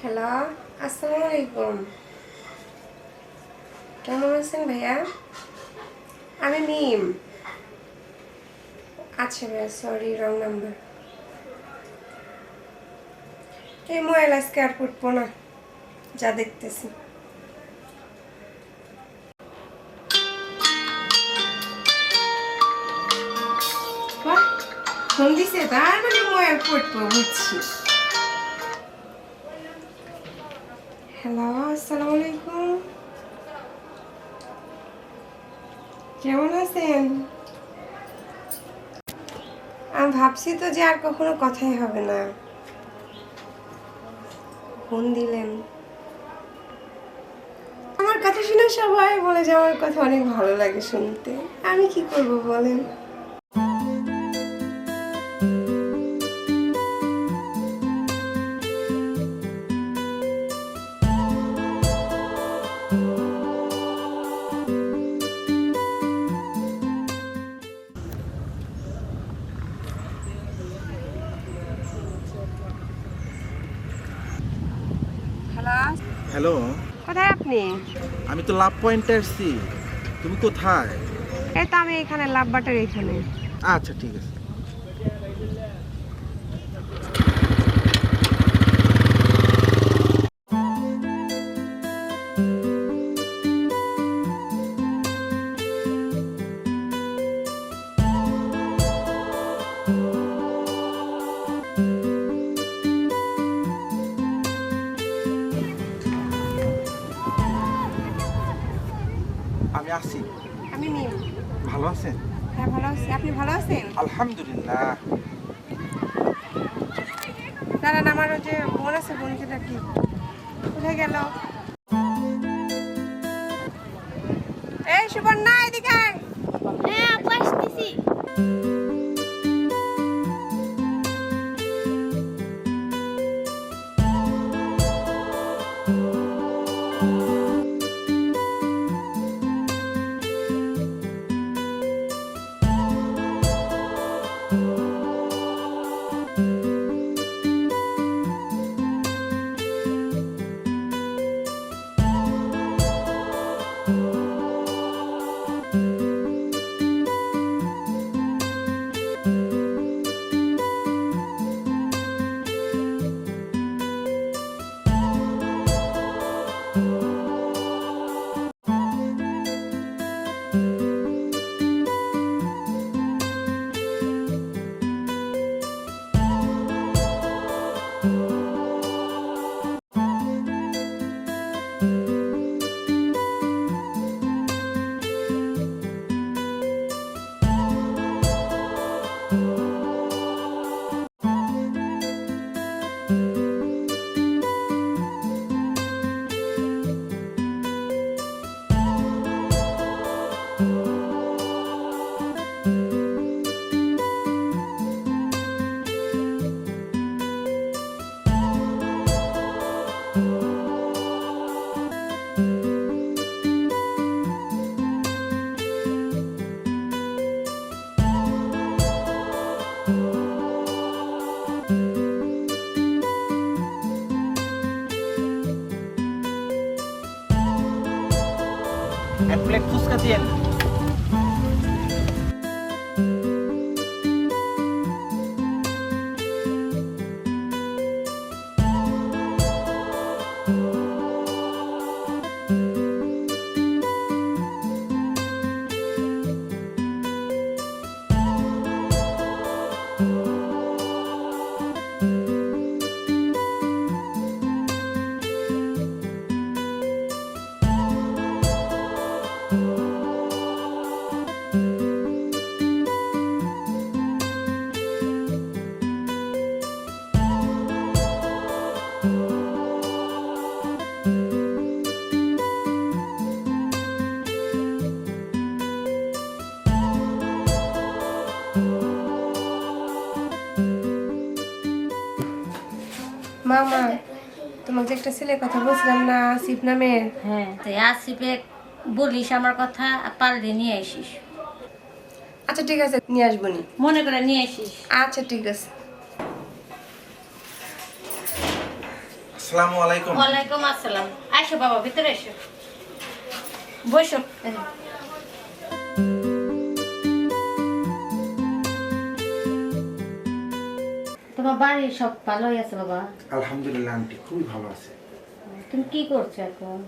Hello আসসালামু আলাইকুম কেমন আছেন ভাইয়া আমি মিম আচ্ছা ভাইয়া সরি রং নাম্বার এই মোবাইল আজকে আর ফুটবো না যা দেখতেছি ফোন দিছে তার মানে মোবাইল ফুটবো বুঝছি। হ্যালো আসসালামু আলাইকুম। কেমন আছেন? আমি ভাবছি তো যে আর কখনো কথাই হবে না। ফোন দিলেন। আমার কথা শুনে সবাই বলে যে আমার কথা অনেক ভালো লাগে শুনতে। আমি কি করব বলেন? হ্যালো। কোথায় আপনি? আমি তো লাভ পয়েন্টে আসছি তুমি কোথায়? এই তো আমি এখানে লাভ বাটার এখানে। আচ্ছা ঠিক আছে। ভালো আছেন? আলহামদুলিল্লাহ। দাঁড়ান আমার ওই যে বোন আছে বোনকে ডাকি। কোথায় গেল? এই সুবর্ণা এদিকে হ্যাঁ আপু আসতেছি। El plec fusca. মামা তোমাকে একটা ছেলের কথা বলছিলাম না আসিফ নামের? হ্যাঁ তাই আসিফে বলিস আমার কথা আর পারলে নিয়ে আসিস। আচ্ছা ঠিক আছে নিয়ে আসব নি। মনে করে নিয়ে আসিস। আচ্ছা ঠিক আছে। আসসালামু আলাইকুম। ওয়ালাইকুম আসসালাম। আইসো বাবা ভিতরে এসো। বসো। তোমার বাড়ির সব ভালোই আছে বাবা? আলহামদুলিল্লাহ আন্টি খুবই ভালো আছে। তুমি কি করছ এখন?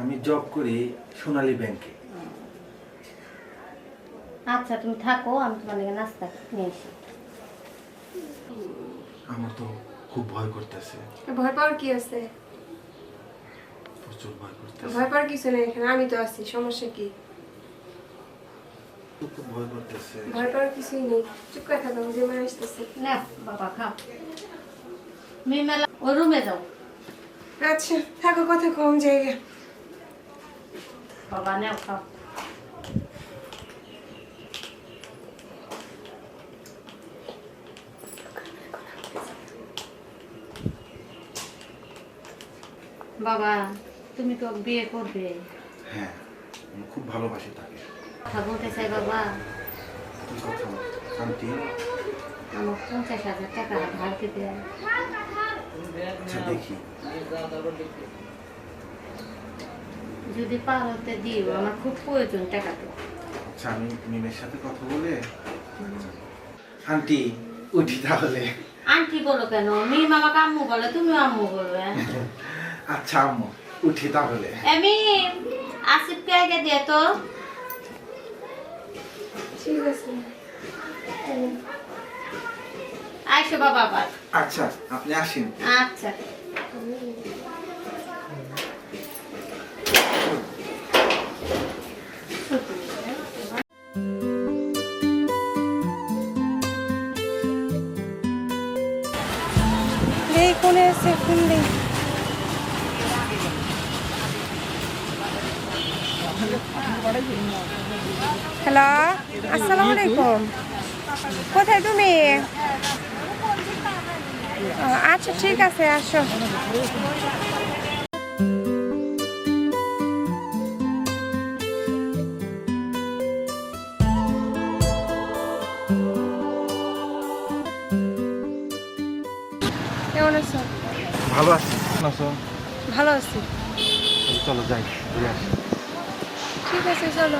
আমি জব করি সোনালী ব্যাংকে আচ্ছা তুমি থাকো আমি তোমার লেগে নাস্তা নিয়ে আসি। আমার তো খুব ভয় করতেছে। ভয় পাওয়ার কি আছে? প্রচুর ভয় করতেছে। ভয় পাওয়ার কিছু নেই এখানে আমি তো আছি সমস্যা কি? ভয় করতেছে পাওয়ার কিছুই নেই চুপ করে থাকো যে মা আসতেছে না বাবা ও রুমে যাও আচ্ছা থাকো কথা কম জায়গা বাবা নাও খাও বাবা তুমি তো বিয়ে করবে হ্যাঁ খুব ভালোবাসি তাকে কথা বলতে চাই বাবা। আন্টি আমার পঞ্চাশ হাজার টাকা ধার দিতে। আচ্ছা দেখি। যদি পারতে দিও আমার খুব প্রয়োজন টাকাটা আচ্ছা আমি মিমের সাথে কথা বলে আন্টি উঠি তাহলে। আন্টি বলো কেন? মিম আমাকে আম্মু বলে তুমি আম্মু বলবে। আচ্ছা আম্মু উঠি তাহলে। এমি আসিফকে আগে দিয়ে তো। ঠিক আছে। আইসো বাবা আবার। আচ্ছা আপনি আসেন। আচ্ছা। কোনে আছে ফোন দেই হ্যালো? আসসালামু আলাইকুম। কোথায় তুমি? আচ্ছা ঠিক আছে আসো। কেমন আছো? ভালো আছি। আছো? ভালো আছি। চলো যাই ঘুরে আসি। ঠিক আছে চলো।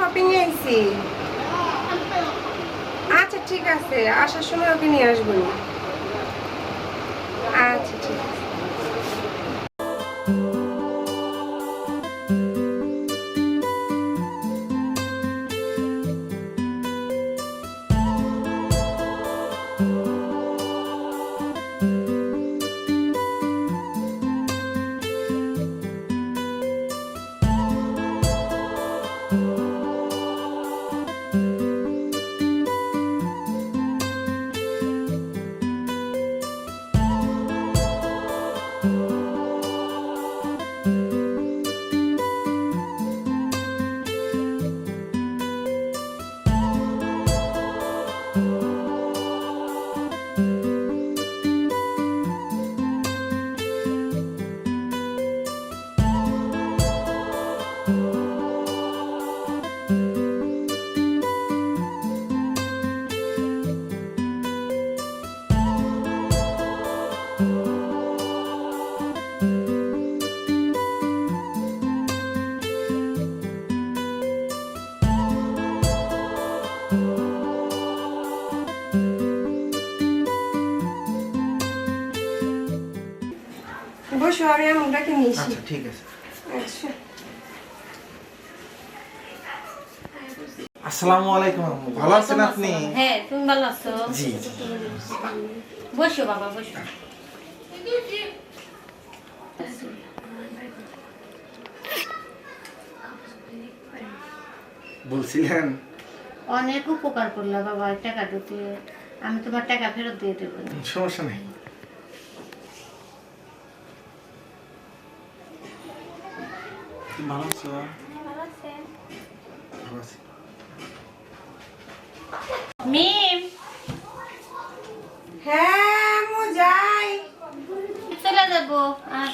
আমি তো শপিং এ আইছি আচ্ছা ঠিক আছে আসার সময় ওকে নিয়ে আসব নি। দেখে আচ্ছা ঠিক আছে। আচ্ছা। আসসালামু আলাইকুম ভালো আছেন আপনি? হ্যাঁ তুমি ভালো আছো? জি বসো বাবা বসো। বলছিলেন? অনেক উপকার করলা বাবা টাকাটা দিয়ে আমি তোমার টাকা ফেরত দিয়ে দেবো। সমস্যা নেই। তুমি ভালো আছো? ভালো আছি। মিম? হ্যাঁ মু যাই। চলে যাব আর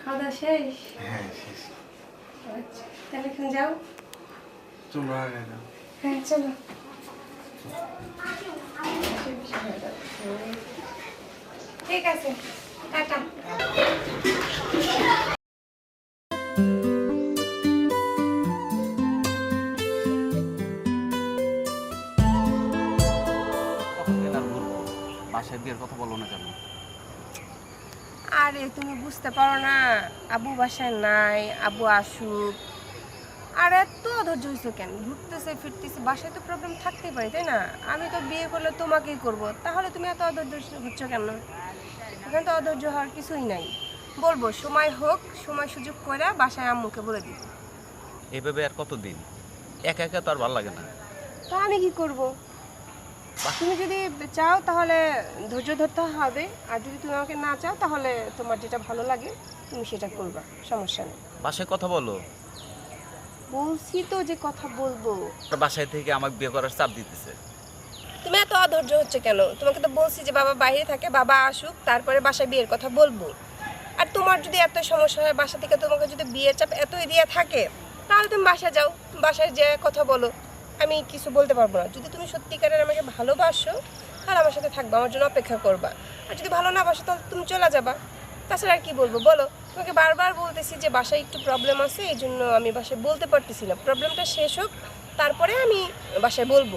খাওয়া দাওয়া শেষ? হ্যাঁ শেষ। আচ্ছা তাহলে এখন যাও। চলো আগে যাও। হ্যাঁ চলো। ঠিক আছে টাটা। বাসায় বিয়ের কথা বলো না কেন? আরে তুমি বুঝতে পারো না আবু বাসায় নাই আবু আসুক। আর এত অধৈর্য হয়েছে কেন? ঘুরতেছে ফিরতেছে বাসায় তো প্রবলেম থাকতেই পারে তাই না? আমি তো বিয়ে করলে তোমাকেই করব। তাহলে তুমি এত অধৈর্য হচ্ছ কেন? এখানে তো অধৈর্য হওয়ার কিছুই নাই। বলব সময় হোক সময় সুযোগ করে বাসায় আম্মুকে বলে দিই। এভাবে আর কতদিন? একা একা তো আর ভালো লাগে না। তা আমি কি করব? তুমি যদি চাও তাহলে ধৈর্য ধরতে হবে আর যদি তুমি আমাকে না চাও তাহলে তোমার যেটা ভালো লাগে তুমি সেটা করবা সমস্যা নেই। বাসায় কথা বলো। বলছি তো যে কথা বলব। বাসায় থেকে আমাকে বিয়ে করার চাপ দিতেছে। তুমি এত অধৈর্য হচ্ছে কেন? তোমাকে তো বলছি যে বাবা বাইরে থাকে, বাবা আসুক, তারপরে বাসায় বিয়ের কথা বলব। আর তোমার যদি এত সমস্যা হয়, বাসা থেকে তোমাকে যদি বিয়ের চাপ এতই দিয়ে থাকে, তাহলে তুমি বাসা যাও, বাসায় যে কথা বলো। আমি কিছু বলতে পারব না। যদি তুমি সত্যিকারের আমাকে ভালোবাসো, তাহলে আমার সাথে থাকবা, আমার জন্য অপেক্ষা করবা। আর যদি ভালো না বাসো, তাহলে তুমি চলে যাবা। তাছাড়া আর কি বলব? বলো, তোমাকে বারবার বলতেছি যে বাসায় একটু প্রবলেম আছে এই জন্য আমি বাসায় বলতে পারতেছি না। প্রবলেমটা শেষ হোক, তারপরে আমি বাসায় বলব।